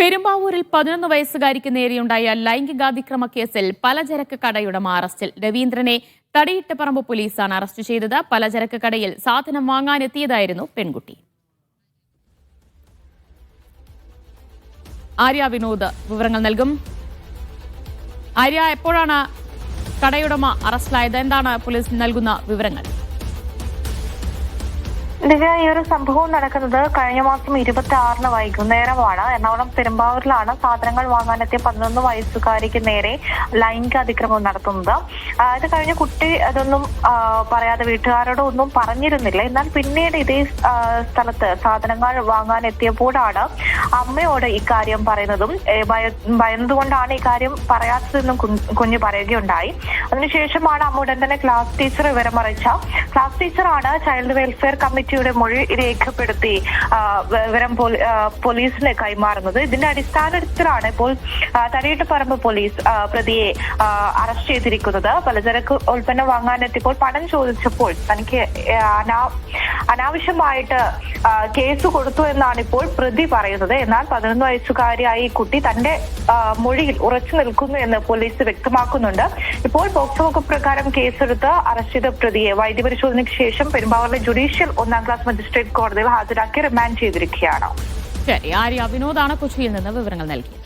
പെരുമ്പാവൂരിൽ പതിനൊന്ന് വയസ്സുകാരിക്ക് നേരെയുണ്ടായ ലൈംഗികാതിക്രമ കേസിൽ പലചരക്ക് കടയുടമ അറസ്റ്റിൽ. രവീന്ദ്രനെ തടിയിട്ടപ്പറമ്പ് പോലീസാണ് അറസ്റ്റ് ചെയ്തത്. പലചരക്ക് കടയിൽ സാധനം വാങ്ങാനെത്തിയതായിരുന്നു പെൺകുട്ടി. ആര്യ വിനോദ് വിവരങ്ങൾ നൽകും. ആര്യ എപ്പോഴാണ് കടയുടമ അറസ്റ്റിലായത്? എന്താണ് പോലീസ് നൽകുന്ന വിവരങ്ങൾ? ദിവ്യ ഈ ഒരു സംഭവം നടക്കുന്നത് കഴിഞ്ഞ മാസം ഇരുപത്തി ആറിന് വൈകുന്നേരമാണ്. എറണാകുളം പെരുമ്പാവൂരിലാണ് സാധനങ്ങൾ വാങ്ങാനെത്തിയ പതിനൊന്ന് വയസ്സുകാരിക്ക് നേരെ ലൈംഗിക അതിക്രമം നടത്തുന്നത്. ഇത് കഴിഞ്ഞ കുട്ടി അതൊന്നും പറയാതെ വീട്ടുകാരോട് ഒന്നും പറഞ്ഞിരുന്നില്ല. എന്നാൽ പിന്നീട് ഇതേ സ്ഥലത്ത് സാധനങ്ങൾ വാങ്ങാൻ എത്തിയപ്പോഴാണ് അമ്മയോട് ഇക്കാര്യം പറയുന്നതും ഭയന്നുകൊണ്ടാണ് ഇക്കാര്യം പറയാത്തതെന്നും കുഞ്ഞ് പറയുകയുണ്ടായി. അതിനുശേഷമാണ് അമ്മ ഉടൻ തന്നെ ക്ലാസ് ടീച്ചർ വിവരം അറിയിച്ച. ക്ലാസ് ടീച്ചറാണ് ചൈൽഡ് വെൽഫെയർ കമ്മിറ്റിയുടെ മൊഴി രേഖപ്പെടുത്തി വിവരം പോലീസിന് കൈമാറുന്നത്. ഇതിന്റെ അടിസ്ഥാനത്തിലാണ് ഇപ്പോൾ ആ, തടിയിട്ടപ്പറമ്പ് പോലീസ് പ്രതിയെ അറസ്റ്റ് ചെയ്തിരിക്കുന്നത്. പലചരക്ക് ഉൽപ്പന്നം വാങ്ങാനെത്തിയപ്പോൾ പണം ചോദിച്ചപ്പോൾ തനിക്ക് അനാ- അനാവശ്യമായിട്ട് കേസ് കൊടുത്തു എന്നാണ് ഇപ്പോൾ പ്രതി പറയുന്നത്. എന്നാൽ പതിനൊന്ന് വയസ്സുകാരിയായ ഈ കുട്ടി തന്റെ മൊഴിയിൽ ഉറച്ചു നിൽക്കുന്നു എന്ന് പോലീസ് വ്യക്തമാക്കുന്നുണ്ട്. ഇപ്പോൾ പോക്സോ വകുപ്പ് പ്രകാരം കേസെടുത്ത് അറസ്റ്റ് ചെയ്ത പ്രതിയെ വൈദ്യപരിശോധനയ്ക്ക് ശേഷം പെരുമ്പാവൂരിലെ ജുഡീഷ്യൽ ഒന്നാം ക്ലാസ് മജിസ്ട്രേറ്റ് കോടതിയിൽ ഹാജരാക്കി റിമാൻഡ് ചെയ്തിരിക്കുകയാണ്. ശരി ആര്യ വിനോദാണ് കൊച്ചിയിൽ നിന്ന് വിവരങ്ങൾ നൽകിയത്.